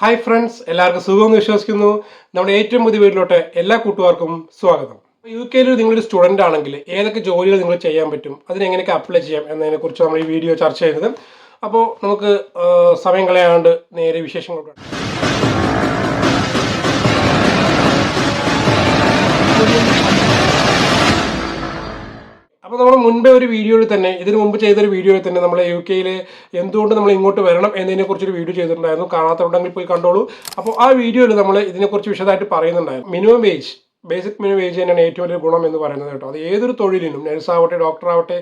Hi friends എല്ലാവർക്കും സുഖമെന്ന് വിശ്വസിക്കുന്നു. നമ്മുടെ ഏറ്റവും പുതിയ വീട്ടിലോട്ട് എല്ലാ കൂട്ടുകാർക്കും സ്വാഗതം. യു കെയിൽ നിങ്ങളൊരു സ്റ്റുഡന്റ് ആണെങ്കിൽ ഏതൊക്കെ ജോലികൾ നിങ്ങൾ ചെയ്യാൻ പറ്റും അതിനെങ്ങനെയൊക്കെ അപ്ലൈ ചെയ്യാം എന്നതിനെക്കുറിച്ച് നമ്മൾ ഈ വീഡിയോ ചർച്ച ചെയ്യുന്നത്. അപ്പോൾ നമുക്ക് സമയം കളയാണ്ട് നേരെ വിശേഷങ്ങളോട്ട് അപ്പോൾ നമ്മൾ മുൻപേ ഒരു വീഡിയോയിൽ തന്നെ ഇതിനു മുമ്പ് ചെയ്തൊരു വീഡിയോയിൽ തന്നെ നമ്മൾ യു കെയിൽ എന്തുകൊണ്ട് നമ്മൾ ഇങ്ങോട്ട് വരണം എന്നതിനെ കുറിച്ചൊരു വീഡിയോ ചെയ്തിട്ടുണ്ടായിരുന്നു. കാണാത്തവരുണ്ടെങ്കിൽ പോയി കണ്ടോളൂ. അപ്പോൾ ആ വീഡിയോയിൽ നമ്മൾ ഇതിനെക്കുറിച്ച് വിശദമായിട്ട് പറയുന്നുണ്ടായിരുന്നു. Minimum wage basic minimum wage തന്നെയാണ് ഏറ്റവും വലിയ ഗുണം എന്ന് പറയുന്നത് കേട്ടോ. അത് ഏതൊരു തൊഴിലിനും നഴ്സ് ആവട്ടെ ഡോക്ടർ ആവട്ടെ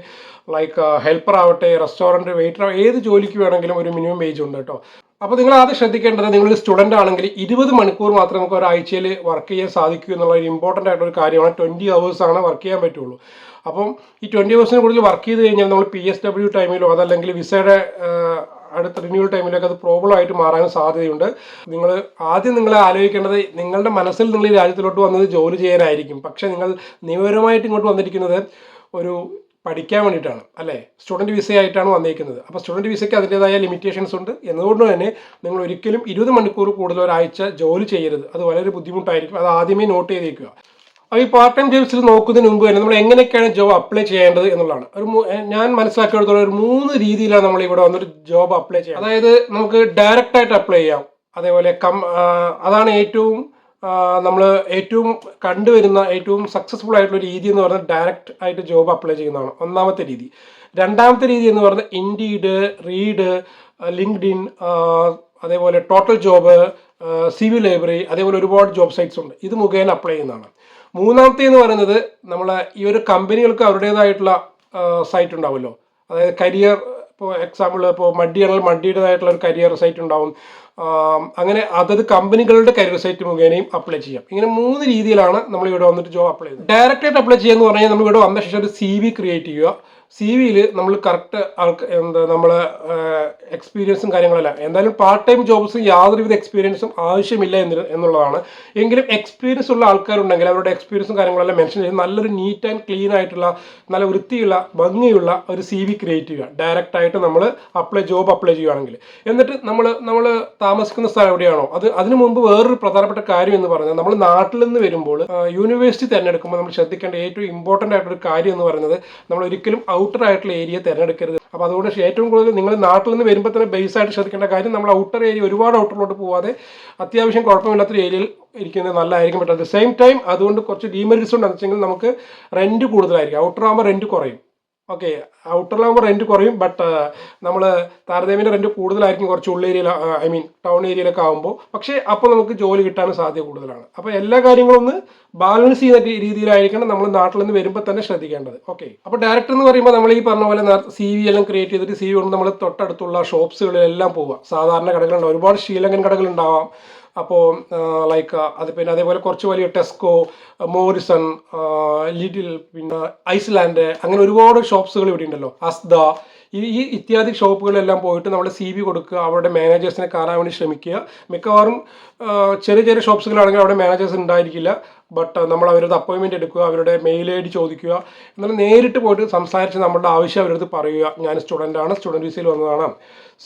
ലൈക്ക് ഹെൽപ്പർ ആവട്ടെ റെസ്റ്റോറന്റ് വെയിറ്റർ ഏത് ജോലിക്ക് വേണമെങ്കിലും ഒരു മിനിമം വേജ് ഉണ്ട് കേട്ടോ. അപ്പോൾ നിങ്ങൾ ആദ്യം ശ്രദ്ധിക്കേണ്ടത് നിങ്ങളൊരു സ്റ്റുഡന്റ് ആണെങ്കിൽ ഇരുപത് മണിക്കൂർ മാത്രമേ നമുക്ക് ഒരാഴ്ചയിൽ വർക്ക് ചെയ്യാൻ സാധിക്കൂ എന്നുള്ള ഒരു ഇമ്പോർട്ടന്റ് ഒരു കാര്യമാണ്. ട്വന്റി അവേഴ്സാണ് വർക്ക് ചെയ്യാൻ പറ്റുള്ളൂ. അപ്പം ഈ ട്വന്റി അവേഴ്സിന് കൂടുതൽ വർക്ക് ചെയ്ത് കഴിഞ്ഞാൽ നമ്മൾ പി എസ് ഡബ്ല്യു ടൈമിലോ അതല്ലെങ്കിൽ വിസയുടെ അടുത്ത റിന്യൂവൽ ടൈമിലൊക്കെ അത് പ്രോബ്ലം ആയിട്ട് മാറാൻ സാധ്യതയുണ്ട്. നിങ്ങൾ ആദ്യം നിങ്ങൾ ആലോചിക്കേണ്ടത് നിങ്ങളുടെ മനസ്സിൽ നിങ്ങൾ ഈ രാജ്യത്തിലോട്ട് വന്നത് ജോലി ചെയ്യാനായിരിക്കും. പക്ഷേ നിങ്ങൾ നിയമപരമായിട്ട് ഇങ്ങോട്ട് വന്നിരിക്കുന്നത് ഒരു പഠിക്കാൻ വേണ്ടിയിട്ടാണ് അല്ലേ? സ്റ്റുഡന്റ് വിസയായിട്ടാണ് വന്നിരിക്കുന്നത്. അപ്പോൾ സ്റ്റുഡന്റ് വിസയ്ക്ക് അതിന്റേതായ ലിമിറ്റേഷൻസ് ഉണ്ട്. എന്നതുകൊണ്ട് തന്നെ നിങ്ങൾ ഒരിക്കലും ഇരുപത് മണിക്കൂർ കൂടുതൽ ഒരാഴ്ച ജോലി ചെയ്യരുത്. അത് വളരെ ബുദ്ധിമുട്ടായിരിക്കും. അത് ആദ്യമേ നോട്ട് ചെയ്തേക്കുക. അപ്പോൾ ഈ പാർട്ട് ടൈം ജോബ്സിൽ നോക്കുന്നതിന് മുമ്പ് തന്നെ നമ്മൾ എങ്ങനെയൊക്കെയാണ് ജോബ് അപ്ലൈ ചെയ്യേണ്ടത് എന്നുള്ളതാണ്. ഒരു ഞാൻ മനസ്സിലാക്കിയെടുത്തോളം ഒരു മൂന്ന് രീതിയിലാണ് നമ്മൾ ഇവിടെ വന്നൊരു ജോബ് അപ്ലൈ ചെയ്യുക അതായത് നമുക്ക് ഡയറക്റ്റ് ആയിട്ട് അപ്ലൈ ചെയ്യാം. അതേപോലെ കം അതാണ് ഏറ്റവും നമ്മൾ ഏറ്റവും കണ്ടുവരുന്ന ഏറ്റവും സക്സസ്ഫുൾ ആയിട്ടുള്ള രീതി എന്ന് പറഞ്ഞാൽ ഡയറക്റ്റ് ആയിട്ട് ജോബ് അപ്ലൈ ചെയ്യുന്നതാണ്. ഒന്നാമത്തെ രീതി. രണ്ടാമത്തെ രീതി എന്ന് പറഞ്ഞാൽ ഇൻഡീഡ് റീഡ് ലിങ്ക്ഡ് ഇൻ അതേപോലെ total job C V library അതേപോലെ ഒരുപാട് ജോബ് സൈറ്റ്സ് ഉണ്ട്. ഇത് മുഖേന അപ്ലൈ ചെയ്യുന്നതാണ്. മൂന്നാമത്തെ എന്ന് പറയുന്നത് നമ്മളെ ഈ ഒരു കമ്പനികൾക്ക് അവരുടേതായിട്ടുള്ള സൈറ്റ് ഉണ്ടാവുമല്ലോ. അതായത് കരിയർ ഇപ്പോൾ എക്സാമ്പിൾ ഇപ്പോൾ മഡിയാണെങ്കിൽ മഡിയുടേതായിട്ടുള്ള ഒരു കരിയർ സൈറ്റ് ഉണ്ടാവും. അങ്ങനെ അതത് കമ്പനികളുടെ കരിയർ സൈറ്റ് മുഖേനയും അപ്ലൈ ചെയ്യാം. ഇങ്ങനെ മൂന്ന് രീതിയിലാണ് നമ്മൾ ഇവിടെ വന്നിട്ട് ജോബ് അപ്ലൈ ചെയ്യുന്നത്. ഡയറക്റ്റായിട്ട് അപ്ലൈ ചെയ്യുക എന്ന് പറഞ്ഞാൽ നമ്മൾ ഇവിടെ വന്ന ശേഷം ഒരു സി വി ക്രിയേറ്റ് ചെയ്യുക. സി വിയിൽ നമ്മൾ കറക്റ്റ് ആൾക്ക് എന്താ നമ്മൾ എക്സ്പീരിയൻസും കാര്യങ്ങളല്ല. എന്തായാലും പാർട്ട് ടൈം ജോബ്സും യാതൊരുവിധ എക്സ്പീരിയൻസും ആവശ്യമില്ല എന്ന് എന്നുള്ളതാണ്. എങ്കിലും എക്സ്പീരിയൻസ് ഉള്ള ആൾക്കാരുണ്ടെങ്കിൽ അവരുടെ എക്സ്പീരിയൻസും കാര്യങ്ങളെല്ലാം മെൻഷൻ ചെയ്ത് നല്ലൊരു നീറ്റ് ആൻഡ് ക്ലീൻ ആയിട്ടുള്ള നല്ല വൃത്തിയുള്ള ഭംഗിയുള്ള ഒരു സി വി ക്രിയേറ്റ് ചെയ്യുക. ഡയറക്റ്റായിട്ട് നമ്മൾ അപ്ലൈ ജോബ് അപ്ലൈ ചെയ്യുകയാണെങ്കിൽ എന്നിട്ട് നമ്മൾ നമ്മൾ താമസിക്കുന്ന സ്ഥലം എവിടെയാണോ അത് അതിനു മുമ്പ് വേറൊരു പ്രധാനപ്പെട്ട കാര്യം എന്ന് പറഞ്ഞാൽ നമ്മൾ നാട്ടിൽ നിന്ന് വരുമ്പോൾ യൂണിവേഴ്സിറ്റി തിരഞ്ഞെടുക്കുമ്പോൾ നമ്മൾ ശ്രദ്ധിക്കേണ്ട ഏറ്റവും ഇമ്പോർട്ടന്റ് ആയിട്ടൊരു കാര്യം എന്ന് പറയുന്നത് നമ്മൾ ഒരിക്കലും ഔട്ടർ ആയിട്ടുള്ള ഏരിയ തിരഞ്ഞെടുക്കരുത്. അപ്പോൾ അതുകൊണ്ട് ഏറ്റവും കൂടുതൽ നിങ്ങൾ നാട്ടിൽ നിന്ന് വരുമ്പോൾ തന്നെ ബേസ് ആയിട്ട് ശ്രദ്ധിക്കേണ്ട കാര്യം നമ്മൾ ഔട്ടർ ഏരിയ ഒരുപാട് ഔട്ടറിലോട്ട് പോവാതെ അത്യാവശ്യം കുഴപ്പമില്ലാത്തൊരു ഏരിയയിൽ ഇരിക്കുന്നത് നല്ലതായിരിക്കും. But at the same time അതുകൊണ്ട് കുറച്ച് ഡീമെറിറ്റ്സ് ഉണ്ടെന്ന് വെച്ചെങ്കിൽ നമുക്ക് റെന്റ് കൂടുതലായിരിക്കും. ഔട്ടർ ആകുമ്പോൾ റെന്റ് കുറയും. ഓക്കെ ഔട്ടറിലാകുമ്പോൾ റെന്റ് കുറയും ബട്ട് നമ്മൾ താരതമ്യേന റെന്റ് കൂടുതലായിരിക്കും കുറച്ച് ഉള്ളേരിയയിൽ ഐ മീൻ ടൗൺ ഏരിയയിലൊക്കെ ആകുമ്പോൾ പക്ഷേ അപ്പോൾ നമുക്ക് ജോലി കിട്ടാൻ സാധ്യത കൂടുതലാണ്. അപ്പോൾ എല്ലാ കാര്യങ്ങളും ഒന്ന് ബാലൻസ് ചെയ്യുന്ന രീതിയിലായിരിക്കണം നമ്മൾ നാട്ടിൽ നിന്ന് വരുമ്പോൾ തന്നെ ശ്രദ്ധിക്കേണ്ടത്. ഓക്കെ അപ്പോൾ ഡയറക്ടർ എന്ന് പറയുമ്പോൾ നമ്മൾ ഈ പറഞ്ഞ പോലെ സി വി എല്ലാം ക്രിയേറ്റ് ചെയ്തിട്ട് സി വി കൊണ്ട് നമ്മൾ തൊട്ടടുത്തുള്ള ഷോപ്സുകളിലെല്ലാം പോവുക സാധാരണ കടകളുണ്ട്. ഒരുപാട് ശ്രീലങ്കൻ കടകളുണ്ടാവാം അപ്പോൾ ലൈക്ക് അത് പിന്നെ അതേപോലെ കുറച്ച് വലിയ ടെസ്കോ മോറിസൺ ലിറ്റിൽ പിന്നെ ഐസ്ലാൻഡ് അങ്ങനെ ഒരുപാട് ഷോപ്സുകൾ ഇവിടെ ഉണ്ടല്ലോ. അസ്ദ ഈ ഈ ഇത്യാദി ഷോപ്പുകളിലെല്ലാം പോയിട്ട് നമ്മൾ സി വി കൊടുക്കുക അവരുടെ മാനേജേഴ്സിനെ കാണാൻ വേണ്ടി ശ്രമിക്കുക. മിക്കവാറും ചെറിയ ചെറിയ ഷോപ്സുകളാണെങ്കിൽ അവിടെ മാനേജേഴ്സ് ഉണ്ടായിരിക്കില്ല. ബട്ട് നമ്മൾ അവരുടെ അപ്പോയിൻമെന്റ് എടുക്കുക അവരുടെ മെയിൽ ഐ ഡി ചോദിക്കുക എന്നാൽ നേരിട്ട് പോയിട്ട് സംസാരിച്ച് നമ്മളുടെ ആവശ്യം അവരടുത്ത് പറയുക ഞാൻ സ്റ്റുഡന്റ് ആണ് സ്റ്റുഡന്റ് വിസയിൽ വന്നതാണ്.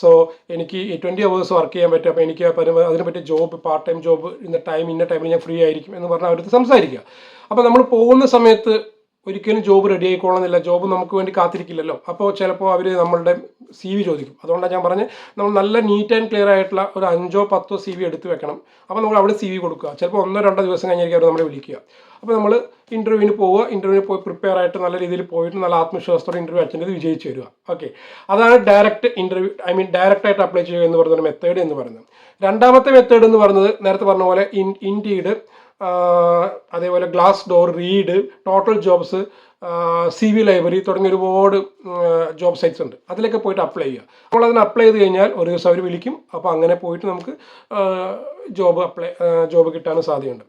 സോ എനിക്ക് ട്വന്റി അവേഴ്സ് വർക്ക് ചെയ്യാൻ പറ്റും അപ്പോൾ എനിക്ക് അതിനെ അതിന് പറ്റിയ ജോബ് പാർട്ട് ടൈം ജോബ് ഇന്ന ടൈം ഇന്ന ടൈമിൽ ഞാൻ ഫ്രീ ആയിരിക്കും എന്ന് പറഞ്ഞാൽ അവരടുത്ത് സംസാരിക്കുക. അപ്പോൾ നമ്മൾ പോകുന്ന സമയത്ത് ഒരിക്കലും ജോബ് റെഡി ആയിക്കോളണമെന്നില്ല. ജോബ് നമുക്ക് വേണ്ടി കാത്തിരിക്കില്ലല്ലോ. അപ്പോൾ ചിലപ്പോൾ അവർ നമ്മളുടെ സി വി ചോദിക്കും. അതുകൊണ്ടാണ് ഞാൻ പറഞ്ഞത് നമ്മൾ നല്ല നീറ്റ് ആൻഡ് ക്ലിയർ ആയിട്ടുള്ള ഒരു അഞ്ചോ പത്തോ സി വി എടുത്ത് വെക്കണം. അപ്പോൾ നമ്മൾ അവിടെ സി വി കൊടുക്കുക. ചിലപ്പോൾ ഒന്നോ രണ്ടോ ദിവസം കഴിഞ്ഞായിരിക്കും അവർ നമ്മളെ വിളിക്കുക. അപ്പോൾ നമ്മൾ ഇന്റർവ്യൂവിന് പോവുക. ഇന്റർവ്യൂവിന് പോയി പ്രിപ്പയർ ആയിട്ട് നല്ല രീതിയിൽ പോയിട്ട് നല്ല ആത്മവിശ്വാസത്തോടെ ഇന്റർവ്യൂ അറ്റൻഡ് വിജയിച്ച് വരിക. ഓക്കെ അതാണ് direct interview I mean direct ആയിട്ട് അപ്ലൈ ചെയ്യുക എന്ന് പറയുന്ന മെത്തേഡ് എന്ന് പറയുന്നത്. രണ്ടാമത്തെ മെത്തേഡ് എന്ന് പറയുന്നത് നേരത്തെ പറഞ്ഞ പോലെ ഇൻ ഇൻഡീഡ് അതേപോലെ Glassdoor Reed total jobs C V library തുടങ്ങിയ ഒരുപാട് ജോബ് സൈറ്റ്സ് ഉണ്ട്. അതിലൊക്കെ പോയിട്ട് അപ്ലൈ ചെയ്യുക. നമ്മൾ അതിന് അപ്ലൈ ചെയ്ത് കഴിഞ്ഞാൽ ഒരു ദിവസം അവർ വിളിക്കും. അപ്പോൾ അങ്ങനെ പോയിട്ട് നമുക്ക് ജോബ് അപ്ലൈ ജോബ് കിട്ടാനും സാധ്യതയുണ്ട്.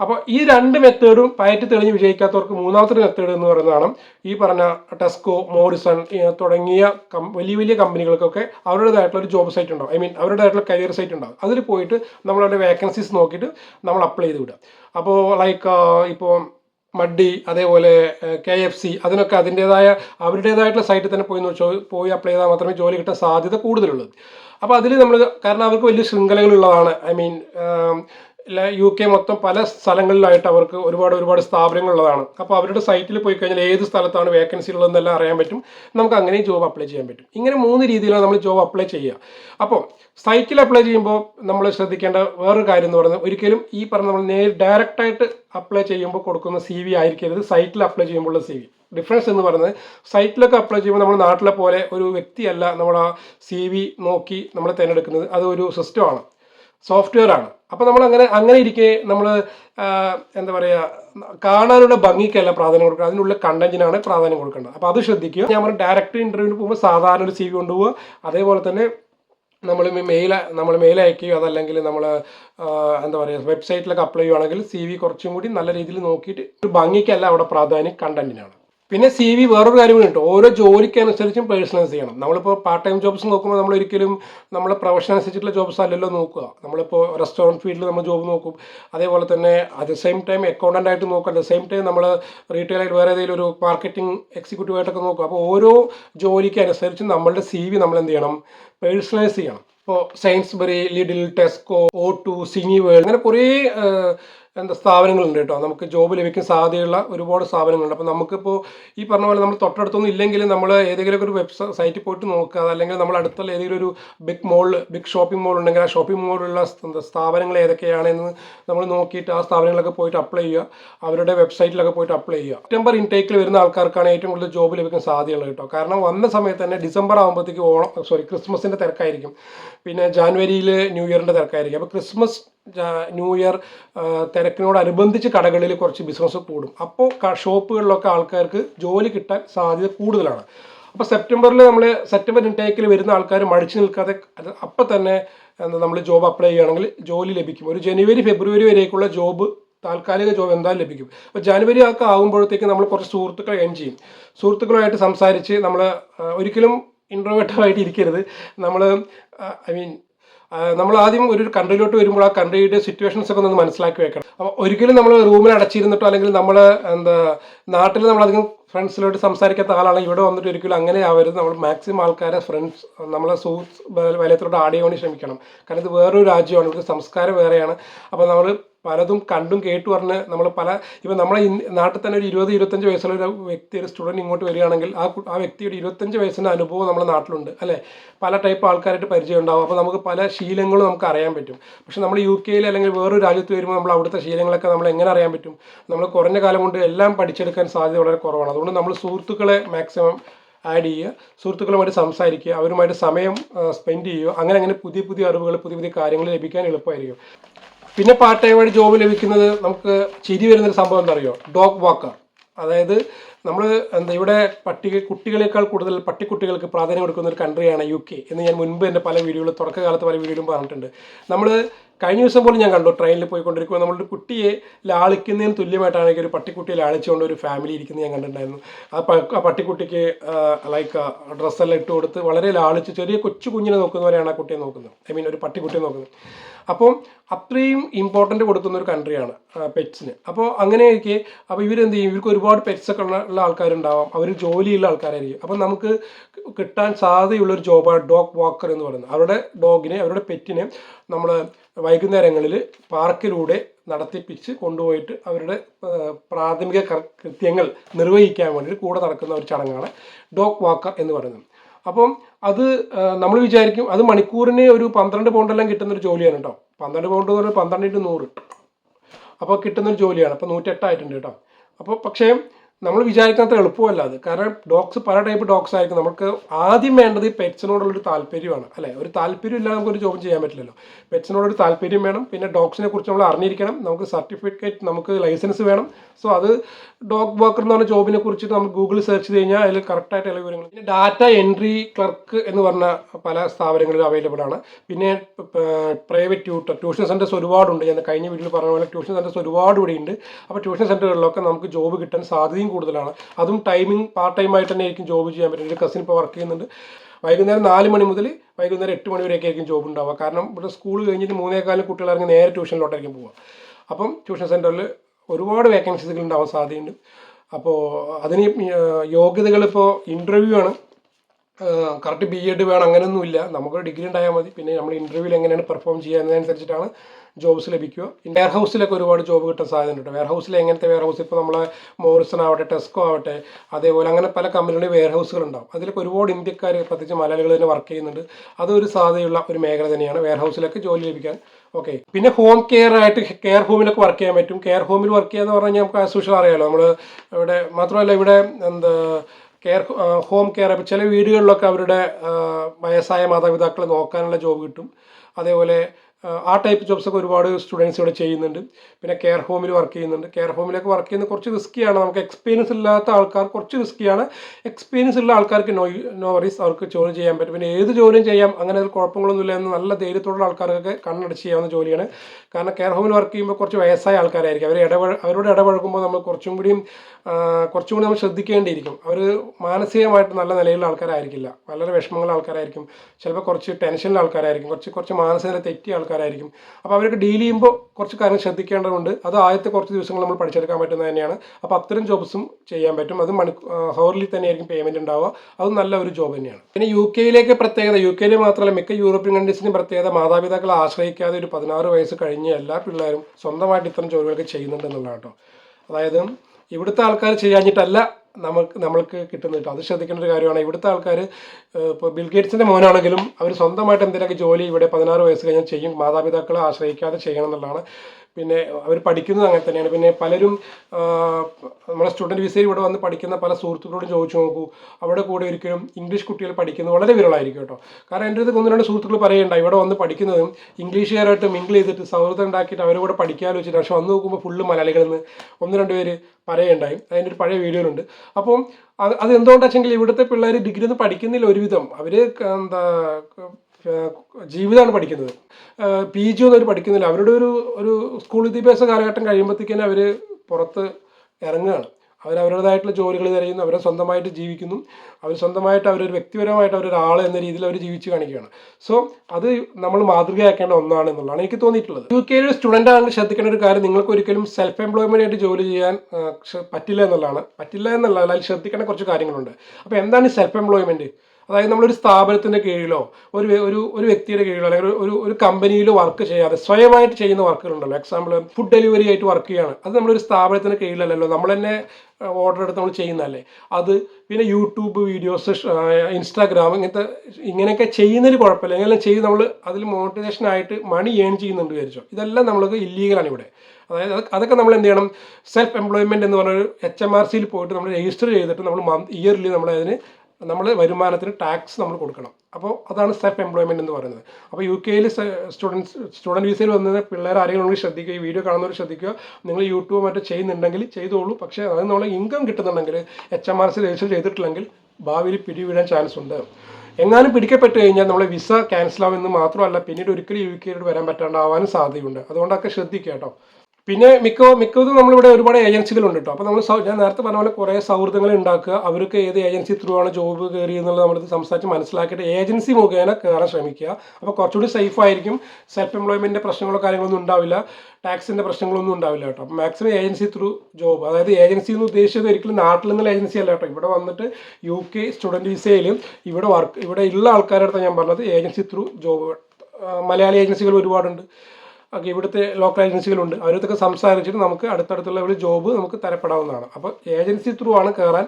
അപ്പോൾ ഈ രണ്ട് മെത്തേഡും പയറ്റ് തെളിഞ്ഞ് വിജയിക്കാത്തവർക്ക് മൂന്നാമത്തെ മെത്തേഡ് എന്ന് പറയുന്നതാണ് ഈ പറഞ്ഞ ടെസ്കോ മോറിസൺ തുടങ്ങിയ വലിയ വലിയ കമ്പനികൾക്കൊക്കെ അവരുടേതായിട്ടുള്ള ഒരു ജോബ് സൈറ്റ് ഉണ്ടാവും. ഐ മീൻ അവരുടേതായിട്ടുള്ള കരിയർ സൈറ്റ് ഉണ്ടാവും. അതിൽ പോയിട്ട് നമ്മളവരുടെ വേക്കൻസീസ് നോക്കിയിട്ട് നമ്മൾ അപ്ലൈ ചെയ്ത് വിടുക. അപ്പോൾ ലൈക്ക് ഇപ്പോൾ മഡ്ഡി അതേപോലെ കെ എഫ് സി അതിനൊക്കെ അതിന്റേതായ അവരുടേതായിട്ടുള്ള സൈറ്റിൽ തന്നെ പോയി പോയി അപ്ലൈ ചെയ്താൽ മാത്രമേ ജോലി കിട്ടാൻ സാധ്യത കൂടുതലുള്ളൂ. അപ്പോൾ അതിൽ നമ്മൾ കാരണം അവർക്ക് വലിയ ശൃംഖലകളുള്ളതാണ്. ഐ മീൻ യു കെ മൊത്തം പല സ്ഥലങ്ങളിലായിട്ട് അവർക്ക് ഒരുപാട് ഒരുപാട് സ്ഥാപനങ്ങളുള്ളതാണ്. അപ്പോൾ അവരുടെ സൈറ്റിൽ പോയി കഴിഞ്ഞാൽ ഏത് സ്ഥലത്താണ് വേക്കൻസി ഉള്ളതെന്നെല്ലാം അറിയാൻ പറ്റും. നമുക്ക് അങ്ങനെയും ജോബ് അപ്ലൈ ചെയ്യാൻ പറ്റും. ഇങ്ങനെ മൂന്ന് രീതിയിലാണ് നമ്മൾ ജോബ് അപ്ലൈ ചെയ്യുക. അപ്പോൾ സൈറ്റിൽ അപ്ലൈ ചെയ്യുമ്പോൾ നമ്മൾ ശ്രദ്ധിക്കേണ്ട വേറൊരു കാര്യം എന്ന് പറയുന്നത് ഒരിക്കലും ഈ പറഞ്ഞ നമ്മൾ നേരി ഡയറക്റ്റായിട്ട് അപ്ലൈ ചെയ്യുമ്പോൾ കൊടുക്കുന്ന സി വി ആയിരിക്കരുത്. സൈറ്റിൽ അപ്ലൈ ചെയ്യുമ്പോഴുള്ള സി വി ഡിഫറൻസ് എന്ന് പറയുന്നത് സൈറ്റിലൊക്കെ അപ്ലൈ ചെയ്യുമ്പോൾ നമ്മൾ നാട്ടിലെ പോലെ ഒരു വ്യക്തിയല്ല നമ്മൾ ആ സി വി നോക്കി നമ്മൾ തിരഞ്ഞെടുക്കുന്നത്. അത് ഒരു സിസ്റ്റമാണ് സോഫ്റ്റ്വെയർ ആണ്. അപ്പോൾ നമ്മൾ അങ്ങനെ അങ്ങനെ ഇരിക്കെ നമ്മൾ എന്താ പറയുക കാണാനുള്ള ഭംഗിക്കല്ല പ്രാധാന്യം കൊടുക്കുക അതിനുള്ള കണ്ടന്റിനാണ് പ്രാധാന്യം കൊടുക്കേണ്ടത്. അപ്പോൾ അത് ശ്രദ്ധിക്കുക. ഞാൻ പറഞ്ഞ ഡയറക്റ്റ് ഇന്റർവ്യൂവിന് പോകുമ്പോൾ സാധാരണ ഒരു സി വി കൊണ്ടുപോകുക അതേപോലെ തന്നെ നമ്മൾ മെയിൽ നമ്മൾ മെയിൽ അയക്കുകയോ അതല്ലെങ്കിൽ നമ്മൾ എന്താ പറയുക വെബ്സൈറ്റിലൊക്കെ അപ്ലൈ ചെയ്യുകയാണെങ്കിൽ സി വി കുറച്ചും കൂടി നല്ല രീതിയിൽ നോക്കിയിട്ട് ഒരു ഭംഗിക്കല്ല അവിടെ പ്രാധാന്യം കണ്ടന്റിനാണ് പിന്നെ സി വി വേറൊരു കാര്യം കൂടി ഉണ്ട്. ഓരോ ജോലിക്കനുസരിച്ചും പേഴ്സണലൈസ് ചെയ്യണം. നമ്മളിപ്പോൾ പാർട്ട് ടൈം ജോബ്സ് നോക്കുമ്പോൾ നമ്മൾ ഒരിക്കലും നമ്മളെ പ്രൊഫഷൻ അനുസരിച്ചിട്ടുള്ള ജോബ്സ് അല്ലല്ലോ നോക്കുക. നമ്മളിപ്പോൾ റെസ്റ്റോറന്റ് ഫീൽഡിൽ നമ്മൾ ജോബ് നോക്കും. അതേപോലെ തന്നെ അറ്റ് സെയിം ടൈം അക്കൗണ്ടന്റ് ആയിട്ട് നോക്കും. അറ്റ് സെയിം ടൈം നമ്മൾ റീറ്റെയിൽ ആയിട്ട് വേറെ ഏതെങ്കിലും ഒരു മാർക്കറ്റിംഗ് എക്സിക്യൂട്ടീവ് ആയിട്ടൊക്കെ നോക്കുക അപ്പോൾ ഓരോ ജോലിക്ക് അനുസരിച്ച് നമ്മളുടെ സി വി നമ്മൾ എന്ത് ചെയ്യണം? പേഴ്സണലൈസ് ചെയ്യണം. ഇപ്പോൾ Sainsbury Lidl Tesco O two Cineworld അങ്ങനെ കുറേ എന്താ സ്ഥാപനങ്ങളുണ്ട് കേട്ടോ. നമുക്ക് ജോബ് ലഭിക്കാൻ സാധ്യതയുള്ള ഒരുപാട് സ്ഥാപനങ്ങളുണ്ട്. അപ്പോൾ നമുക്കിപ്പോൾ ഈ പറഞ്ഞ പോലെ നമ്മൾ തൊട്ടടുത്തൊന്നും ഇല്ലെങ്കിൽ നമ്മൾ ഏതെങ്കിലും ഒരു വെബ്സൈറ്റ് സൈറ്റിൽ പോയിട്ട് നോക്കുക. അല്ലെങ്കിൽ നമ്മൾ അടുത്തുള്ള ഏതെങ്കിലും ഒരു big mall big shopping mall ഉണ്ടെങ്കിൽ ആ ഷോപ്പിംഗ് മോളിലുള്ള സ്ഥാപനങ്ങൾ ഏതൊക്കെയാണെന്ന് നമ്മൾ നോക്കിയിട്ട് ആ സ്ഥാപനങ്ങളൊക്കെ പോയിട്ട് അപ്ലൈ ചെയ്യുക. അവരുടെ വെബ്സൈറ്റിലൊക്കെ പോയിട്ട് അപ്ലൈ ചെയ്യുക. സെപ്റ്റംബർ ഇൻടേക്കിൽ വരുന്ന ആൾക്കാർക്കാണ് ഏറ്റവും കൂടുതൽ ജോബ് ലഭിക്കാൻ സാധ്യതയുള്ളത് കേട്ടോ. കാരണം വന്ന സമയത്ത് തന്നെ ഡിസംബർ ആകുമ്പോഴത്തേക്ക് ഓണം സോറി ക്രിസ്മസിന്റെ തിരക്കായിരിക്കും. പിന്നെ ജാനുവരിയിൽ ന്യൂ ഇയറിന്റെ തിരക്കായിരിക്കും. അപ്പോൾ ക്രിസ്മസ് ന്യൂ ഇയർ തിരക്കിനോടനുബന്ധിച്ച് കടകളിൽ കുറച്ച് ബിസിനസ് കൂടും. അപ്പോൾ ഷോപ്പുകളിലൊക്കെ ആൾക്കാർക്ക് ജോലി കിട്ടാൻ സാധ്യത കൂടുതലാണ്. അപ്പോൾ സെപ്റ്റംബറിൽ നമ്മൾ സെപ്റ്റംബർ ഇൻടേക്കിൽ വരുന്ന ആൾക്കാർ മടിച്ചു നിൽക്കാതെ അപ്പോൾ അപ്പം തന്നെ നമ്മൾ ജോബ് അപ്ലൈ ചെയ്യുകയാണെങ്കിൽ ജോലി ലഭിക്കും. ഒരു ജനുവരി ഫെബ്രുവരി വരേക്കുള്ള ജോബ് താൽക്കാലിക ജോബ് എന്തായാലും ലഭിക്കും. അപ്പോൾ ജനുവരി ഒക്കെ ആകുമ്പോഴത്തേക്ക് നമ്മൾ കുറച്ച് സുഹൃത്തുക്കളെ എൻ ചെയ്യും. സുഹൃത്തുക്കളുമായിട്ട് സംസാരിച്ച് നമ്മൾ ഒരിക്കലും ഇൻട്രോവേർട്ടായിട്ട് ഇരിക്കരുത്. നമ്മൾ ഐ മീൻ നമ്മൾ ആദ്യം ഒരു കൺട്രിയിലോട്ട് വരുമ്പോൾ ആ കൺട്രിയുടെ സിറ്റുവേഷൻസ് ഒക്കെ ഒന്ന് മനസ്സിലാക്കി വെക്കണം. അപ്പോൾ ഒരിക്കലും നമ്മൾ റൂമിൽ അടച്ചിരുന്നിട്ടോ അല്ലെങ്കിൽ നമ്മൾ എന്താ നാട്ടിൽ നമ്മളധികം ഫ്രണ്ട്സിലോട്ട് സംസാരിക്കാത്ത ആളാണ് ഇവിടെ വന്നിട്ട് ഒരിക്കലും അങ്ങനെ ആവരുത്. നമ്മൾ മാക്സിമം ആൾക്കാരെ ഫ്രണ്ട്സ് നമ്മളെ സുഹൃത്ത് വലയത്തിലോട്ട് ആഡ് ചെയ്യാൻ ശ്രമിക്കണം. കാരണം ഇത് വേറൊരു രാജ്യമാണ് ഇവിടുത്തെ സംസ്കാരം വേറെയാണ്. അപ്പോൾ നമ്മൾ പലതും കണ്ടും കേട്ടു പറഞ്ഞ് നമ്മൾ പല ഇപ്പം നമ്മളെ നാട്ടിൽ തന്നെ ഒരു ഇരുപത് ഇരുപത്തഞ്ച് വയസ്സുള്ള ഒരു വ്യക്തി ഒരു സ്റ്റുഡന്റ് ഇങ്ങോട്ട് വരികയാണെങ്കിൽ ആ ആ വ്യക്തിയുടെ ഇരുപത്തഞ്ച് വയസ്സിന്റെ അനുഭവം നമ്മുടെ നാട്ടിലുണ്ട് അല്ലേ? പല ടൈപ്പ് ആൾക്കാരായിട്ട് പരിചയം ഉണ്ടാവും അപ്പോൾ നമുക്ക് പല ശീലങ്ങളും നമുക്ക് അറിയാൻ പറ്റും. പക്ഷെ നമ്മൾ യു കെയിൽ അല്ലെങ്കിൽ വേറൊരു രാജ്യത്ത് വരുമ്പോൾ നമ്മൾ അവിടുത്തെ ശീലങ്ങളൊക്കെ നമ്മൾ എങ്ങനെ അറിയാൻ പറ്റും? നമ്മൾ കുറഞ്ഞ കാലം കൊണ്ട് എല്ലാം പഠിച്ചെടുക്കാൻ സാധ്യത വളരെ കുറവാണ്. അതുകൊണ്ട് നമ്മൾ സുഹൃത്തുക്കളെ മാക്സിമം ആഡ് ചെയ്യുക സുഹൃത്തുക്കളുമായിട്ട് സംസാരിക്കുക അവരുമായിട്ട് സമയം സ്പെൻഡ് ചെയ്യുക അങ്ങനെ അങ്ങനെ പുതിയ പുതിയ അറിവുകൾ പുതിയ പുതിയ കാര്യങ്ങൾ ലഭിക്കാൻ എളുപ്പമായിരിക്കും. പിന്നെ പാർട്ട് ടൈം ആയിട്ട് ജോബ് ലഭിക്കുന്നത് നമുക്ക് ചിരി വരുന്നൊരു സംഭവം എന്താ അറിയോ ഡോഗ് വാക്കർ അതായത് നമ്മൾ എന്താ ഇവിടെ പട്ടിക കുട്ടികളെക്കാൾ കൂടുതൽ പട്ടിക്കുട്ടികൾക്ക് പ്രാധാന്യം കൊടുക്കുന്ന ഒരു കൺട്രിയാണ് യു കെ എന്ന് ഞാൻ മുൻപ് എന്റെ പല വീഡിയോകളും തുടക്കകാലത്ത് പല വീഡിയോയിലും പറഞ്ഞിട്ടുണ്ട്. നമ്മൾ കഴിഞ്ഞ ദിവസം പോലും ഞാൻ കണ്ടു. ട്രെയിനിൽ പോയിക്കൊണ്ടിരിക്കുമ്പോൾ നമ്മളൊരു കുട്ടിയെ ലാളിക്കുന്നതിന് തുല്യമായിട്ടാണെങ്കിൽ ഒരു പട്ടിക്കുട്ടിയെ ലാളിച്ചുകൊണ്ട് ഒരു ഫാമിലി ഇരിക്കുന്നത് ഞാൻ കണ്ടിട്ടുണ്ടായിരുന്നു. ആ പട്ടിക്കുട്ടിക്ക് ലൈക്ക് ഡ്രസ്സെല്ലാം ഇട്ട് കൊടുത്ത് വളരെ ലാളിച്ച് ചെറിയ കൊച്ചു കുഞ്ഞിനെ നോക്കുന്നവരെയാണ് ആ കുട്ടിയെ നോക്കുന്നത്. ഐ മീൻ ഒരു പട്ടിക്കുട്ടിയെ നോക്കുന്നത്. അപ്പം അത്രയും ഇമ്പോർട്ടന്റ് കൊടുക്കുന്ന ഒരു കൺട്രിയാണ് പെറ്റ്സിന് അപ്പോൾ അങ്ങനെയൊക്കെ അപ്പോൾ ഇവരെന്ത് ചെയ്യും? ഇവർക്ക് ഒരുപാട് പെറ്റ്സ് ഒക്കെ ഉള്ള ആൾക്കാരുണ്ടാവാം. അവർ ജോലിയുള്ള ആൾക്കാരായിരിക്കും. അപ്പം നമുക്ക് കിട്ടാൻ സാധ്യതയുള്ളൊരു ജോബാണ് ഡോഗ് വാക്കർ എന്ന് പറയുന്നത്. അവരുടെ ഡോഗിനെ അവരുടെ പെറ്റിനെ നമ്മൾ വൈകുന്നേരങ്ങളിൽ പാർക്കിലൂടെ നടത്തിപ്പിച്ച് കൊണ്ടുപോയിട്ട് അവരുടെ പ്രാഥമിക കൃത്യങ്ങൾ നിർവഹിക്കാൻ വേണ്ടി കൂടെ നടക്കുന്ന ഒരു ചടങ്ങാണ് ഡോഗ് വാക്കർ എന്ന് പറയുന്നത്. അപ്പം അത് നമ്മൾ വിചാരിക്കും അത് മണിക്കൂറിന് ഒരു പന്ത്രണ്ട് പൗണ്ടെല്ലാം കിട്ടുന്ന ഒരു ജോലിയാണ് കേട്ടോ. പന്ത്രണ്ട് പൗണ്ട് എന്ന് പറഞ്ഞാൽ പന്ത്രണ്ട് നൂറ്. അപ്പോൾ കിട്ടുന്നൊരു ജോലിയാണ്. അപ്പോൾ നൂറ്റെട്ടായിട്ടുണ്ട് കേട്ടോ. അപ്പോൾ പക്ഷേ നമ്മൾ വിചാരിക്കാത്ത എളുപ്പമല്ല അത്. കാരണം ഡോഗ്സ് പല ടൈപ്പ് ഡോഗ്സ് ആയിരിക്കും. നമുക്ക് ആദ്യം വേണ്ടത് ഈ പെറ്റ്സിനോടുള്ളൊരു താല്പര്യമാണ് അല്ലേ? ഒരു താല്പര്യം ഇല്ലാതെ നമുക്കൊരു ജോബ് ചെയ്യാൻ പറ്റില്ലല്ലോ. പെറ്റ്സിനോടൊരു താല്പര്യം വേണം. പിന്നെ ഡോഗ്സിനെ കുറിച്ച് നമ്മൾ അറിഞ്ഞിരിക്കണം. നമുക്ക് സർട്ടിഫിക്കറ്റ് നമുക്ക് ലൈസൻസ് വേണം. സോ അത് ഡോഗ് വർക്കർ എന്ന് പറഞ്ഞ ജോബിനെ കുറിച്ചിട്ട് നമ്മൾ ഗൂഗിളിൽ സെർച്ച് ചെയ്ത് കഴിഞ്ഞാൽ അതിൽ കറക്റ്റായിട്ട് എല്ലാ വിവരങ്ങൾ പിന്നെ ഡാറ്റ എൻട്രി ക്ലർക്ക് എന്ന് പറഞ്ഞ പല സ്ഥാപനങ്ങളിലും അവൈലബിൾ ആണ്. പിന്നെ പ്രൈവറ്റ് ട്യൂട്ടർ ട്യൂഷൻ സെന്റേഴ്സ് ഒരുപാടുണ്ട്. ഞാൻ കഴിഞ്ഞ വീട്ടിൽ പറഞ്ഞ പോലെ ട്യൂഷൻ സെന്റേഴ്സ് ഒരുപാട് ഇവിടെ ഉണ്ട് അപ്പോൾ ട്യൂഷൻ സെന്ററുകളിലൊക്കെ നമുക്ക് ജോബ് കിട്ടാൻ സാധ്യതയും കൂടുതലാണ്. അതും ടൈമിംഗ് പാർട്ട് ടൈം ആയിട്ട് തന്നെ ആയിരിക്കും ജോബ് ചെയ്യാൻ പറ്റും എന്റെ കസിൻ ഇപ്പോൾ വർക്ക് ചെയ്യുന്നുണ്ട്. വൈകുന്നേരം നാല് മണി മുതൽ വൈകുന്നേരം എട്ട് മണി വരെയൊക്കെ ആയിരിക്കും ജോബ് ഉണ്ടാവുക. കാരണം ഇവിടെ സ്കൂൾ കഴിഞ്ഞിട്ട് മൂന്നേക്കാലും കുട്ടികൾ ഇറങ്ങി നേരെ ട്യൂഷനിലോട്ടായിരിക്കും പോവുക. അപ്പം ട്യൂഷൻ സെന്ററിൽ ഒരുപാട് വേക്കൻസീസുകൾ ഉണ്ടാവാൻ സാധ്യതയുണ്ട് അപ്പോൾ അതിന് യോഗ്യതകൾ ഇപ്പോൾ ഇന്റർവ്യൂ ആണ്. കറക്റ്റ് ബി എഡ് വേണം അങ്ങനെയൊന്നുമില്ല നമുക്ക് ഡിഗ്രി ഉണ്ടായാൽ മതി. പിന്നെ നമ്മൾ ഇന്റർവ്യൂവിൽ എങ്ങനെയാണ് പെർഫോം ചെയ്യുക എന്നതനുസരിച്ചിട്ടാണ് ജോബ്സ് ലഭിക്കുക. വെയർ ഹൗസിലൊക്കെ ഒരുപാട് ജോബ് കിട്ടാൻ സാധ്യതയുണ്ട് വെയർ ഹൗസിൽ എങ്ങനത്തെ വെയർ ഹൗസ് ഇപ്പോൾ നമ്മളെ മോറിസൺ ആവട്ടെ ടെസ്കോ ആവട്ടെ അതേപോലെ അങ്ങനെ പല കമ്പനികളുടെ വെയർ ഹൗസുകൾ ഉണ്ടാവും അതിലൊക്കെ ഒരുപാട് ഇന്ത്യക്കാർ പ്രത്യേകിച്ച് മലയാളികൾ തന്നെ വർക്ക് ചെയ്യുന്നുണ്ട്. അതൊരു സാധ്യതയുള്ള ഒരു മേഖല തന്നെയാണ് വെയർ ഹൗസിലൊക്കെ ജോലി ലഭിക്കാൻ ഓക്കെ പിന്നെ ഹോം കെയർ ആയിട്ട് കെയർ ഹോമിലൊക്കെ വർക്ക് ചെയ്യാൻ പറ്റും. കെയർ ഹോമിൽ വർക്ക് ചെയ്യാന്ന് പറഞ്ഞാൽ നമുക്ക് ആസ് അറിയാമല്ലോ അറിയാലോ. നമ്മൾ ഇവിടെ മാത്രമല്ല ഇവിടെ എന്താ കെയർ ഹോം കെയർ അപ്പോൾ ചില വീടുകളിലൊക്കെ അവരുടെ വയസ്സായ മാതാപിതാക്കളെ നോക്കാനുള്ള ജോബ് കിട്ടും. അതേപോലെ ആ, ടൈപ്പ് ജോബ്സൊക്കെ ഒരുപാട് സ്റ്റുഡൻസ് ഇവിടെ ചെയ്യുന്നുണ്ട്. പിന്നെ കെയർ ഹോമിൽ വർക്ക് ചെയ്യുന്നുണ്ട്. കെയർ ഹോമിലൊക്കെ വർക്ക് ചെയ്യുന്നത് കുറച്ച് റിസ്ക്കിയാണ് നമുക്ക് എക്സ്പീരിയൻസ് ഇല്ലാത്ത ആൾക്കാർ കുറച്ച് റിസ്ക്കിയാണ് എക്സ്പീരിയൻസ് ഉള്ള ആൾക്കാർക്ക് നോ നോ വറീസ് അവർക്ക് ജോലി ചെയ്യാൻ പറ്റും. പിന്നെ ഏത് ജോലിയും ചെയ്യാം. അങ്ങനെ ഒരു കുഴപ്പങ്ങളൊന്നുമില്ല എന്ന് നല്ല ധൈര്യത്തോടുള്ള ആൾക്കാർക്കൊക്കെ കണ്ണടച്ച് ചെയ്യാവുന്ന ജോലിയാണ്. കാരണം കെയർ ഹോമിൽ വർക്ക് ചെയ്യുമ്പോൾ കുറച്ച് വയസ്സായ ആൾക്കാരായിരിക്കും. അവർ ഇടപഴ അവരോട് ഇടപഴകുമ്പോൾ നമ്മൾ കുറച്ചും കൂടിയും കുറച്ചും കൂടി നമ്മൾ ശ്രദ്ധിക്കേണ്ടിയിരിക്കും. അവർ മാനസികമായിട്ട് നല്ല നിലയിലുള്ള ആൾക്കാരായിരിക്കില്ല. വളരെ വിഷമങ്ങളുള്ള ആൾക്കാരായിരിക്കും. ചിലപ്പോൾ കുറച്ച് ടെൻഷനിലുള്ള ആൾക്കാരായിരിക്കും. കുറച്ച് കുറച്ച് മാനസിക തെറ്റിയ ആൾക്കാരായിരിക്കും. അപ്പോൾ അവരൊക്കെ ഡീൽ ചെയ്യുമ്പോൾ കുറച്ച് കാര്യങ്ങൾ ശ്രദ്ധിക്കേണ്ടതുണ്ട്. അത് ആദ്യത്തെ കുറച്ച് ദിവസങ്ങൾ നമ്മൾ പഠിച്ചെടുക്കാൻ പറ്റുന്നത് തന്നെയാണ്. അപ്പോൾ അത്തരം ജോബ്സും ചെയ്യാൻ പറ്റും. അത് മണി ഹവറിൽ തന്നെയായിരിക്കും പേയ്മെന്റ് ഉണ്ടാവുക. അത് നല്ല ഒരു ജോബ് തന്നെയാണ്. പിന്നെ യു കെയിലേക്ക് പ്രത്യേകത യു കെയിൽ മാത്രമല്ല മിക്ക യൂറോപ്യൻ കൺട്രീസിനും പ്രത്യേകത മാതാപിതാക്കളെ ആശ്രയിക്കാതെ ഒരു പതിനാറ് വയസ്സ് കഴിഞ്ഞ എല്ലാ പിള്ളേരും സ്വന്തമായിട്ട് ഇത്തരം ജോലികളൊക്കെ ചെയ്യുന്നുണ്ട് എന്നുള്ളതാണ് കേട്ടോ. അതായത് ഇവിടുത്തെ ആൾക്കാർ ചെയ്യാഞ്ഞിട്ടല്ല നമുക്ക് നമ്മൾക്ക് കിട്ടുന്നത് അത് ശ്രദ്ധിക്കേണ്ട ഒരു കാര്യമാണ്. ഇവിടുത്തെ ആൾക്കാർ ഇപ്പോൾ ബിൽഗേറ്റ്സിന്റെ മോനാണെങ്കിലും അവർ സ്വന്തമായിട്ട് എന്തെങ്കിലുമൊക്കെ ജോലി ഇവിടെ പതിനാറ് വയസ്സ് കഴിഞ്ഞാൽ ചെയ്യും. മാതാപിതാക്കളെ ആശ്രയിക്കാതെ ചെയ്യണം എന്നുള്ളതാണ്. പിന്നെ അവർ പഠിക്കുന്നത് അങ്ങനെ തന്നെയാണ്. പിന്നെ പലരും നമ്മുടെ നമ്മളെ സ്റ്റുഡന്റ് വിസയിൽ ഇവിടെ വന്ന് പഠിക്കുന്ന പല സുഹൃത്തുക്കളോടും ചോദിച്ചു നോക്കൂ. അവിടെ കൂടെ ഒരിക്കലും ഇംഗ്ലീഷ് കുട്ടികൾ പഠിക്കുന്നത് വളരെ വിരളായിരിക്കും കേട്ടോ. കാരണം എന്റെ അടുത്ത് ഒന്ന് രണ്ട് സുഹൃത്തുക്കൾ പറയണ്ട ഇവിടെ വന്ന് പഠിക്കുന്നതും ഇംഗ്ലീഷുകാരായിട്ട് മിങ്കിൾ ചെയ്തിട്ട് സൗഹൃദം ഉണ്ടാക്കിയിട്ട് അവരെ കൂടെ പഠിക്കാമല്ലോ വെച്ചിട്ട്. പക്ഷെ വന്ന് നോക്കുമ്പോൾ ഫുള്ള് മലയാളികളിൽ നിന്ന് ഒന്ന് രണ്ട് പേര് പറയുണ്ടായി അതിന്റെ ഒരു പഴയ വീഡിയോയിലുണ്ട്. അപ്പം അത് അത് എന്തുകൊണ്ടാണെങ്കിൽ ഇവിടുത്തെ പിള്ളേർ ഡിഗ്രി ഒന്നും പഠിക്കുന്നില്ല ഒരുവിധം. അവർ എന്താ ജീവിതമാണ് പഠിക്കുന്നത്. പി ജി ഒന്നും അവർ പഠിക്കുന്നില്ല. അവരുടെ ഒരു ഒരു സ്കൂൾ വിദ്യാഭ്യാസ കാലഘട്ടം കഴിയുമ്പോഴത്തേക്കും അവർ പുറത്ത് ഇറങ്ങുകയാണ്. അവർ അവരുടേതായിട്ടുള്ള ജോലികൾ തിരയുന്നു. അവരെ സ്വന്തമായിട്ട് ജീവിക്കുന്നു. അവർ സ്വന്തമായിട്ട് അവരൊരു വ്യക്തിപരമായിട്ട് അവരൊരാൾ എന്ന രീതിയിൽ അവർ ജീവിച്ചു കാണിക്കുകയാണ്. സോ അത് നമ്മൾ മാതൃകയാക്കേണ്ട ഒന്നാണ് എന്നുള്ളതാണ് എനിക്ക് തോന്നിയിട്ടുള്ളത്. യു കെയിലെ സ്റ്റുഡന്റ് ആണെങ്കിൽ ശ്രദ്ധിക്കേണ്ട ഒരു കാര്യം നിങ്ങൾക്ക് ഒരിക്കലും സെൽഫ് എംപ്ലോയ്മെന്റ് ആയിട്ട് ജോലി ചെയ്യാൻ പറ്റില്ല എന്നുള്ളതാണ്. പറ്റില്ല എന്നല്ല അതിൽ ശ്രദ്ധിക്കേണ്ട കുറച്ച് കാര്യങ്ങളുണ്ട്. അപ്പോൾ എന്താണ് സെൽഫ് എംപ്ലോയ്മെന്റ് അതായത് നമ്മളൊരു സ്ഥാപനത്തിന്റെ കീഴിലോ ഒരു ഒരു ഒരു വ്യക്തിയുടെ കീഴിലോ അല്ലെങ്കിൽ ഒരു- ഒരു കമ്പനിയിലോ വർക്ക് ചെയ്യാതെ സ്വയമായിട്ട് ചെയ്യുന്ന വർക്കുകളുണ്ടല്ലോ. എക്സാമ്പിൾ ഫുഡ് ഡെലിവറി ആയിട്ട് വർക്ക് ചെയ്യാണ്. അത് നമ്മളൊരു സ്ഥാപനത്തിന്റെ കീഴിലല്ലല്ലോ. നമ്മൾ തന്നെ ഓർഡർ എടുത്ത് നമ്മൾ ചെയ്യുന്നതല്ലേ. അത് പിന്നെ യൂട്യൂബ് വീഡിയോസ് ഇൻസ്റ്റാഗ്രാം ഇങ്ങനത്തെ ഇങ്ങനെയൊക്കെ ചെയ്യുന്നതിൽ കുഴപ്പമില്ല. ഇങ്ങനെ ചെയ്ത് നമ്മൾ അതിൽ മോട്ടിവേഷൻ ആയിട്ട് മണി ഏൺ ചെയ്യുന്നുണ്ട് വിചാരിച്ചോ. ഇതെല്ലാം നമ്മൾക്ക് ഇല്ലീഗലാണ് ഇവിടെ. അതായത് അതൊക്കെ നമ്മൾ എന്ത് ചെയ്യണം? സെൽഫ് എംപ്ലോയ്മെന്റ് എന്ന് പറഞ്ഞൊരു എച്ച് എം ആർ സിയിൽ പോയിട്ട് നമ്മൾ രജിസ്റ്റർ ചെയ്തിട്ട് നമ്മൾ മന്ത് ഇയർലി നമ്മൾ അതിന് നമ്മൾ വരുമാനത്തിന് ടാക്സ് നമ്മൾ കൊടുക്കണം. അപ്പോൾ അതാണ് സെൽഫ് എംപ്ലോയ്മെന്റ് എന്ന് പറയുന്നത്. അപ്പോൾ യു കെയിൽ സ്റ്റുഡൻസ് സ്റ്റുഡന്റ് വിസയിൽ വന്ന പിള്ളേർ ആരെങ്കിലും ശ്രദ്ധിക്കുക ഈ വീഡിയോ കാണുന്നവർ ശ്രദ്ധിക്കുക. നിങ്ങൾ യൂട്യൂബ് മറ്റേ ചെയ്യുന്നുണ്ടെങ്കിൽ ചെയ്തോളൂ. പക്ഷേ അത് നമ്മൾ income കിട്ടുന്നുണ്ടെങ്കിൽ H M R C register ചെയ്തിട്ടില്ലെങ്കിൽ ഭാവിയിൽ പിടിവിടാൻ ചാൻസ് ഉണ്ട്. എങ്ങാനും പിടിക്കപ്പെട്ട് കഴിഞ്ഞാൽ നമ്മളെ വിസ ക്യാൻസൽ ആവുമെന്ന് മാത്രമല്ല പിന്നീട് ഒരിക്കലും യു കെയിലോട്ട് വരാൻ പറ്റാണ്ടാവാനും സാധ്യതയുണ്ട്. അതുകൊണ്ടൊക്കെ ശ്രദ്ധിക്കുക കേട്ടോ. പിന്നെ മിക്ക മിക്കതും നമ്മളിവിടെ ഒരുപാട് ഏജൻസികളുണ്ട് കേട്ടോ അപ്പോൾ നമ്മൾ ഞാൻ നേരത്തെ പറഞ്ഞ പോലെ കുറേ സൗഹൃദങ്ങൾ ഉണ്ടാക്കുക അവർക്ക് ഏത് ഏജൻസി ത്രൂ ആണ് ജോബ് കയറി എന്നുള്ളത് നമ്മൾ സംസാരിച്ച് മനസ്സിലാക്കിയിട്ട് ഏജൻസി മുഖേന കയറാൻ ശ്രമിക്കുക. അപ്പോൾ കുറച്ചുകൂടി സേഫ് ആയിരിക്കും. സെൽഫ് എംപ്ലോയ്മെന്റിന്റെ പ്രശ്നങ്ങളോ കാര്യങ്ങളൊന്നും ഉണ്ടാവില്ല. ടാക്സിന്റെ പ്രശ്നങ്ങളൊന്നും ഉണ്ടാവില്ല കേട്ടോ അപ്പോൾ മാക്സിമം ഏജൻസി ത്രൂ ജോബ് അതായത് ഏജൻസി എന്ന് ഉദ്ദേശിച്ചത് ഒരിക്കലും നാട്ടിൽ നിന്നുള്ള ഏജൻസി അല്ല കേട്ടോ ഇവിടെ വന്നിട്ട് യു കെ സ്റ്റുഡന്റ് വിസയിലും ഇവിടെ വർക്ക് ഇവിടെ ഉള്ള ആൾക്കാരുടെ അടുത്താണ് ഞാൻ പറഞ്ഞത്. ഏജൻസി ത്രൂ ജോബ് മലയാളി ഏജൻസികൾ ഒരുപാടുണ്ട്. ഒക്കെ ഇവിടുത്തെ ലോക്കൽ ഏജൻസികളുണ്ട് അവരൊക്കെ സംസാരിച്ചിട്ട് നമുക്ക് അടുത്തടുത്തുള്ള ഒരു ജോബ് നമുക്ക് തരപ്പെടാവുന്നതാണ്. അപ്പോൾ ഏജൻസി ത്രൂ ആണ് കയറാൻ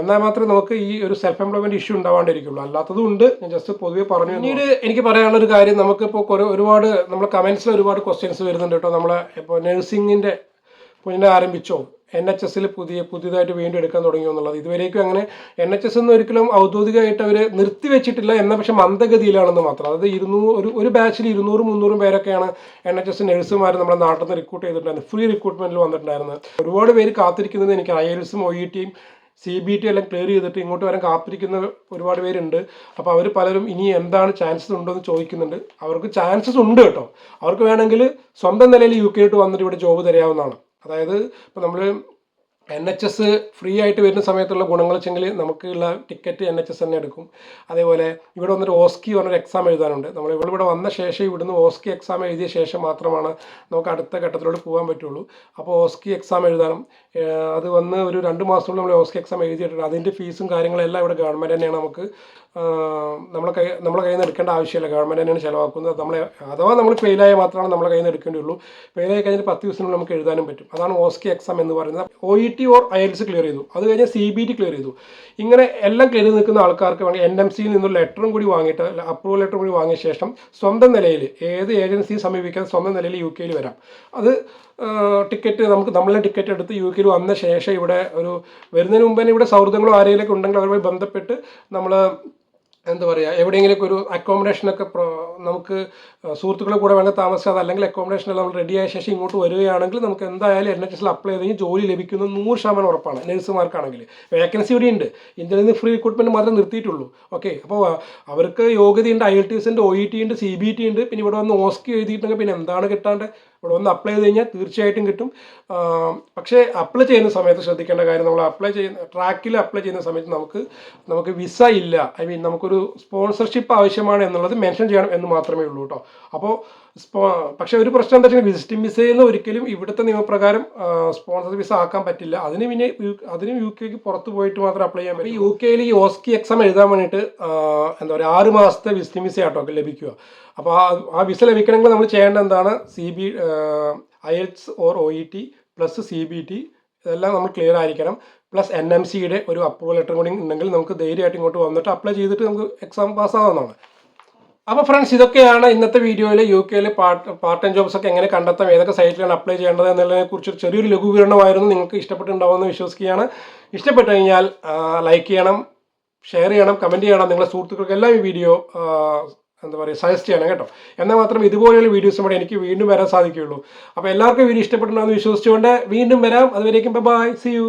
എന്നാൽ മാത്രമേ നമുക്ക് ഈ ഒരു സെൽഫ് എംപ്ലോയ്മെന്റ് ഇഷ്യൂ ഉണ്ടാവാണ്ടിരിക്കുള്ളൂ. അല്ലാത്തതും ഉണ്ട്. ഞാൻ ജസ്റ്റ് പൊതുവെ പറഞ്ഞു പിന്നീട് എനിക്ക് പറയാനുള്ള ഒരു കാര്യം നമുക്കിപ്പോൾ കുറേ ഒരുപാട് നമ്മളെ കമൻസിൽ ഒരുപാട് ക്വസ്റ്റ്യൻസ് വരുന്നുണ്ട് കേട്ടോ. നമ്മളെ ഇപ്പോൾ നഴ്സിംഗിന്റെ പുനഃ ആരംഭിച്ചോ എൻ എച്ച് എസിൽ പുതിയ പുതിയതായിട്ട് വീണ്ടും എടുക്കാൻ തുടങ്ങിയോ എന്നുള്ളത്. ഇതുവരേക്കും അങ്ങനെ എൻ എച്ച് എസ് ഒന്നും ഒരിക്കലും ഔദ്യോഗികമായിട്ട് അവർ നിർത്തിവെച്ചിട്ടില്ല എന്ന പക്ഷെ മന്ദഗതിയിലാണെന്ന് മാത്രം. അതായത് ഇരുന്നൂറ് ഒരു ഒരു ബാച്ചിൽ ഇരുന്നൂറ് മുന്നൂറും പേരൊക്കെയാണ് എൻ എച്ച് എസ് നഴ്സുമാർ നമ്മുടെ നാട്ടിൽ നിന്ന് റിക്രൂട്ട് ചെയ്തിട്ടുണ്ടായിരുന്നു ഫ്രീ റിക്രൂട്ട്മെന്റിൽ വന്നിട്ടുണ്ടായിരുന്നത്. ഒരുപാട് പേര് കാത്തിരിക്കുന്നത് എനിക്ക് ഐ എൽസും ഒ ഇ ടിയും സി ബി ടി എല്ലാം ക്ലിയർ ചെയ്തിട്ട് ഇങ്ങോട്ട് വരാൻ കാത്തിരിക്കുന്ന ഒരുപാട് പേരുണ്ട്. അപ്പോൾ അവർ പലരും ഇനി എന്താണ് ചാൻസസ് ഉണ്ടോ എന്ന് ചോദിക്കുന്നുണ്ട്. അവർക്ക് ചാൻസസ് ഉണ്ട് കേട്ടോ. അവർക്ക് വേണമെങ്കിൽ സ്വന്തം നിലയിൽ യു കെയിലോട്ട് വന്നിട്ട് ഇവിടെ ജോബ് തരാവുന്നതാണ്. അതായത് ഇപ്പോൾ നമ്മൾ എൻ എച്ച് എസ് ഫ്രീ ആയിട്ട് വരുന്ന സമയത്തുള്ള ഗുണങ്ങൾ വെച്ചെങ്കിൽ നമുക്കുള്ള ടിക്കറ്റ് എൻ എച്ച് എസ് തന്നെ എടുക്കും. അതേപോലെ ഇവിടെ വന്നിട്ട് ഓസ്കി പറഞ്ഞൊരു എക്സാം എഴുതാനുണ്ട്. നമ്മൾ ഇവിടെ ഇവിടെ വന്ന ശേഷം ഇവിടുന്ന് ഓസ്കി എക്സാം എഴുതിയ ശേഷം മാത്രമാണ് നമുക്ക് അടുത്ത ഘട്ടത്തിലോട്ട് പോകാൻ പറ്റുള്ളൂ. അപ്പോൾ ഓസ്കി എക്സാം എഴുതാനും അത് വന്ന് ഒരു രണ്ട് മാസത്തോളം നമ്മൾ ഓസ്കി എക്സാം എഴുതിയിട്ടുണ്ട്. അതിന്റെ ഫീസും കാര്യങ്ങളെല്ലാം ഇവിടെ ഗവൺമെന്റ് തന്നെയാണ് നമുക്ക് നമ്മളെ കൈ നമ്മളെ കയ്യിൽ നിന്ന് എടുക്കേണ്ട ആവശ്യമില്ല. ഗവൺമെന്റ് തന്നെയാണ് ചിലവാക്കുന്നത്. നമ്മളെ അഥവാ നമ്മൾ ഫെയിലായ മാത്രമാണ് നമ്മളെ കയ്യിൽ നിന്ന് എടുക്കേണ്ടിയുള്ളൂ. ഫെയിലായി കഴിഞ്ഞാൽ പത്ത് ദിവസത്തിനുള്ളിൽ നമുക്ക് എഴുതാനും പറ്റും. അതാണ് ഓസ്കി എക്സാം എന്ന് പറയുന്നത്. O E T or IELTS clear ചെയ്തു. അത് കഴിഞ്ഞ് സി ബി ടി ക്ലിയർ ചെയ്തു. ഇങ്ങനെ എല്ലാം ചെയ്ത് നിൽക്കുന്ന ആൾക്കാർക്ക് വേണമെങ്കിൽ എൻ എം സിയിൽ നിന്നൊരു ലെറ്ററും കൂടി വാങ്ങിയിട്ട് അപ്രൂവൽ ലെറ്ററും കൂടി വാങ്ങിയ ശേഷം സ്വന്തം നിലയിൽ ഏത് ഏജൻസിയും സമീപിക്കാതെ സ്വന്തം നിലയിൽ യു കെയിൽ വരാം. അത് ടിക്കറ്റ് നമുക്ക് നമ്മളെ ടിക്കറ്റ് എടുത്ത് യു കെയിൽ വന്ന ശേഷം ഇവിടെ ഒരു വരുന്നതിന് മുമ്പ് തന്നെ ഇവിടെ സൗഹൃദങ്ങളോ ആരെങ്കിലൊക്കെ ഉണ്ടെങ്കിൽ അവരുമായി ബന്ധപ്പെട്ട് നമ്മൾ എന്താ പറയുക എവിടെയെങ്കിലും ഒരു അക്കോമഡേഷനൊക്കെ നമുക്ക് സുഹൃത്തുക്കളെ കൂടെ വേണമെങ്കിൽ താമസിക്കാതെ അല്ലെങ്കിൽ അക്കോമഡേഷൻ നമ്മൾ റെഡിയായ ശേഷം ഇങ്ങോട്ട് വരികയാണെങ്കിൽ നമുക്ക് എന്തായാലും എൻ എച്ച് എസിൽ അപ്ലൈ ചെയ്ത് ജോലി ലഭിക്കുന്ന നൂറ് ശതമാനം ഉറപ്പാണ്. നഴ്സുമാർക്കാണെങ്കിൽ വേക്കൻസി ഇവിടെ ഉണ്ട്. ഇന്ത്യയിൽ നിന്ന് ഫ്രീ റിക്രൂട്ട്മെന്റ് മാത്രം നിർത്തിയിട്ടുള്ളൂ. ഓക്കെ അപ്പോൾ അവർക്ക് യോഗ്യതയുണ്ട് ഐ എൽ ടി എസിന്റെ ഒ ഇ ടി ഉണ്ട് സി ബി ടി ഉണ്ട്. പിന്നെ ഇവിടെ വന്ന് ഓസ്കി എഴുതിയിട്ടുണ്ടെങ്കിൽ പിന്നെ എന്താണ് കിട്ടാണ്ട്? ഇവിടെ ഒന്ന് അപ്ലൈ ചെയ്ത് കഴിഞ്ഞാൽ തീർച്ചയായിട്ടും കിട്ടും. പക്ഷേ അപ്ലൈ ചെയ്യുന്ന സമയത്ത് ശ്രദ്ധിക്കേണ്ട കാര്യം നമ്മൾ അപ്ലൈ ചെയ്യുന്ന ട്രാക്കിൽ അപ്ലൈ ചെയ്യുന്ന സമയത്ത് നമുക്ക് നമുക്ക് വിസ ഇല്ല. ഐ മീൻ നമുക്കൊരു സ്പോൺസർഷിപ്പ് ആവശ്യമാണ് എന്നുള്ളത് മെൻഷൻ ചെയ്യണം എന്ന് മാത്രമേ ഉള്ളൂ കേട്ടോ. അപ്പോൾ സ്പോ പക്ഷേ ഒരു പ്രശ്നം എന്താ വെച്ചാൽ വിസിറ്റിംഗ് വിസയിൽ നിന്ന് ഒരിക്കലും ഇവിടുത്തെ നിയമപ്രകാരം സ്പോൺസർ വിസ ആക്കാൻ പറ്റില്ല. അതിന് പിന്നെ അതിന് യു കെക്ക് പുറത്ത് പോയിട്ട് മാത്രം അപ്ലൈ ചെയ്യാൻ പറ്റും. യു കെയിൽ ഈ ഓസ്കി എക്സാം എഴുതാൻ വേണ്ടിയിട്ട് എന്താ പറയുക ആറ് മാസത്തെ വിസിറ്റിംഗ് വിസ ആട്ടോ ലഭിക്കുക. അപ്പോൾ ആ വിസ ലഭിക്കണമെങ്കിൽ നമ്മൾ ചെയ്യേണ്ട എന്താണ്? C B IELTS or O E T plus C B T ഇതെല്ലാം നമ്മൾ ക്ലിയർ ആയിരിക്കണം. പ്ലസ് എൻ എം സിയുടെ ഒരു അപ്രൂവൽ ലെറ്റർ കൂടി ഉണ്ടെങ്കിൽ നമുക്ക് ധൈര്യമായിട്ട് ഇങ്ങോട്ട് വന്നിട്ട് അപ്ലൈ ചെയ്തിട്ട് നമുക്ക് എക്സാം പാസ്സാവുന്നതാണ് അപ്പോൾ ഫ്രണ്ട്സ് ഇതൊക്കെയാണ് ഇന്നത്തെ വീഡിയോയിൽ യു കെയിൽ പാർട്ട് പാർട്ട് ടൈം ജോബ്സ് ഒക്കെ എങ്ങനെ കണ്ടെത്താം ഏതൊക്കെ സൈറ്റിലാണ് അപ്ലൈ ചെയ്യേണ്ടത് എന്നുള്ളതിനെ കുറിച്ച് ചെറിയൊരു ലഘൂകരണമായിരുന്നു നിങ്ങൾക്ക് ഇഷ്ടപ്പെട്ടിട്ടുണ്ടാവുമെന്ന് വിശ്വസിക്കുകയാണ്. ഇഷ്ടപ്പെട്ടു കഴിഞ്ഞാൽ ലൈക്ക് ചെയ്യണം ഷെയർ ചെയ്യണം കമന്റ് ചെയ്യണം. നിങ്ങളുടെ സുഹൃത്തുക്കൾക്ക് എല്ലാം ഈ വീഡിയോ എന്താ പറയുക സജസ്റ്റ് ചെയ്യണം കേട്ടോ. എന്നാൽ മാത്രം ഇതുപോലെയുള്ള വീഡിയോസും എനിക്ക് വീണ്ടും വരാൻ സാധിക്കുകയുള്ളൂ. അപ്പോൾ എല്ലാവർക്കും വീഡിയോ ഇഷ്ടപ്പെടണമെന്ന് വിശ്വസിച്ചുകൊണ്ട് വീണ്ടും വരാം. അതുവരേക്കും ബൈ സി യു